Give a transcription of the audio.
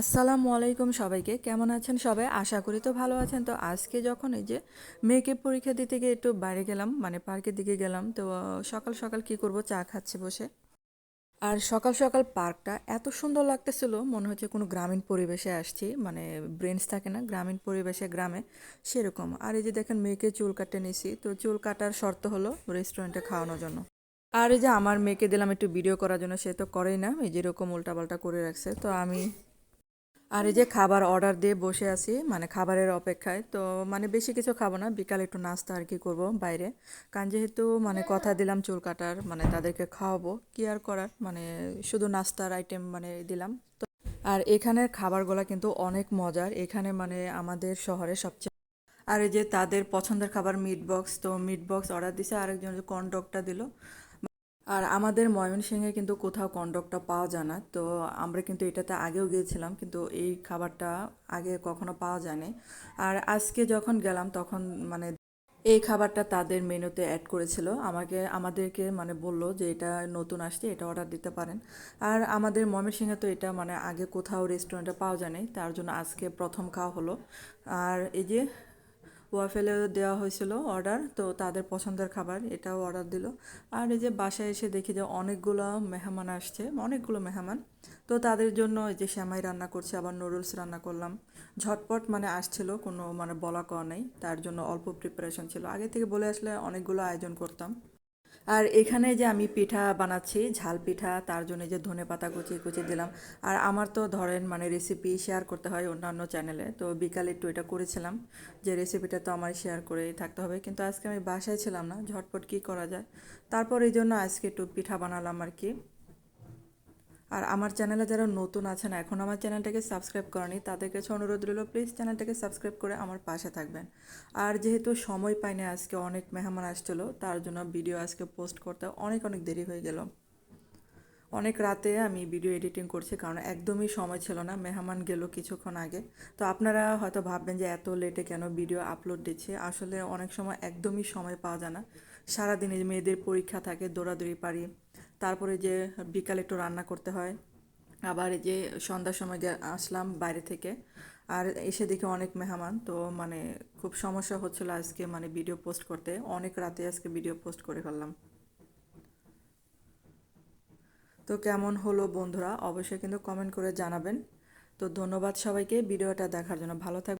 আসসালামু আলাইকুম সবাইকে। কেমন আছেন সবাই? আশা করি তো ভালো আছেন। তো আজকে যখন এই যে মেয়েকে পরীক্ষা দিতে গিয়ে একটু বাইরে গেলাম মানে পার্কের দিকে গেলাম, তো সকাল সকাল কি করব? চা খাচ্ছি বসে। আর সকাল সকাল পার্কটা এত সুন্দর লাগতেছিল, মনে হচ্ছে কোনো গ্রামীণ পরিবেশে আসছি মানে ব্রেঞ্চ থাকে না, গ্রামীণ পরিবেশে, গ্রামে সেরকম। আর এই যে দেখেন মেয়েকে চুল কাটতে নিছি, তো চুল কাটার শর্ত হলো রেস্টুরেন্টে খাওয়ানোর জন্য। আর এই যে আমার মেয়েকে দিলাম একটু ভিডিও করার জন্য, সে তো করেই না, এই যেরকম উল্টাপাল্টা করে রাখছে, তো আমি আর এই যে খাবার অর্ডার দিয়ে বসে আছি মানে খাবারের অপেক্ষায়, তো মানে বেশি কিছু খাব না, বিকালে একটু নাস্তা আর কি করব বাইরে। কারণ যেহেতু মানে কথা দিলাম চুল কাটার মানে তাদেরকে খাওয়াবো, কি আর করার? মানে শুধু নাস্তার আইটেম মানে দিলাম। তো আর এখানের খাবারগুলো কিন্তু অনেক মজার, এখানে মানে আমাদের শহরে সবচেয়ে আর এই যে তাদের পছন্দের খাবার মিট বক্স তো মিট বক্স অর্ডার দিছে, আরেকজন কর্ন ডগটা দিল। আর আমাদের ময়মনসিংহে কিন্তু কোথাও কন্ডকটা পাওয়া যায় না। তো আমরা কিন্তু এটাতে আগেও গিয়েছিলাম, কিন্তু এই খাবারটা আগে কখনো পাওয়া যায়নি। আর আজকে যখন গেলাম, তখন মানে এই খাবারটা তাদের মেনুতে অ্যাড করেছিল। আমাকে, আমাদেরকে মানে বলল যে এটা নতুন আসছে, এটা অর্ডার দিতে পারেন। আর আমাদের ময়মনসিংহে তো এটা মানে আগে কোথাও রেস্টুরেন্টে পাওয়া যায়নি, তার জন্য আজকে প্রথম খাওয়া হলো। আর এই যে ওয়াফেলে দেওয়া হয়েছিল অর্ডার, তো তাদের পছন্দের খাবার এটাও অর্ডার দিল। আর এই যে বাসায় এসে দেখি যে অনেকগুলো মেহমান আসছে, অনেকগুলো মেহমান। তো তাদের জন্য এই যে শ্যামাই রান্না করছে, আবার নুডলস রান্না করলাম। ঝটপট মানে আসছিল, কোনো মানে বলা কওয়া নেই, তার জন্য অল্প প্রিপারেশন ছিল। আগে থেকে বলে আসলে অনেকগুলো আয়োজন করতাম। আর এখানে যে আমি পিঠা বানাচ্ছি, ঝাল পিঠা, তার জন্য যে ধনে পাতা কুচিয়ে কুচিয়ে দিলাম। আর আমার তো ধরেন মানে রেসিপি শেয়ার করতে হয় অন্যান্য চ্যানেলে তো বিকালে একটু এটা করেছিলাম। যে রেসিপিটা তো আমার শেয়ার করেই থাকতে হবে। কিন্তু আজকে আমি বাসায় ছিলাম না, ঝটপট কী করা যায়? তারপর এই জন্য আজকে একটু পিঠা বানালাম আর কি। আর আমার চ্যানেলে যারা নতুন আছেন, এখন আমার চ্যানেলটাকে সাবস্ক্রাইব করেনি, তাদের কাছে অনুরোধ রইল প্লিজ চ্যানেলটাকে সাবস্ক্রাইব করে আমার পাশে থাকবেন। আর যেহেতু সময় পাইনি, আজকে অনেক মেহমান আসছিল, তার জন্য ভিডিও আজকে পোস্ট করতে অনেক অনেক দেরি হয়ে গেল। অনেক রাতে আমি ভিডিও এডিটিং করছি, কারণ একদমই সময় ছিল না, মেহমান গেল কিছুক্ষণ আগে। তো আপনারা হয়তো ভাববেন যে এত লেটে কেন ভিডিও আপলোড দিচ্ছে? আসলে অনেক সময় একদমই সময় পাওয়া যায় না। সারাদিনে মেয়েদের পরীক্ষা থাকে, দৌড়াদৌড়ি পারি তারপরে যে বিকালে একটু রান্না করতে হয়, আবার এই যে সন্ধ্যার সময় যে আসলাম বাইরে থেকে, আর এসে দেখি অনেক মেহমান, তো মানে খুব সমস্যা হচ্ছিল আজকে মানে ভিডিও পোস্ট করতে, অনেক রাতে আজকে ভিডিও পোস্ট করে ফেললাম। তো কেমন হলো বন্ধুরা, অবশ্যই কিন্তু কমেন্ট করে জানাবেন। তো ধন্যবাদ সবাইকে ভিডিওটা দেখার জন্য ভালো থাকবেন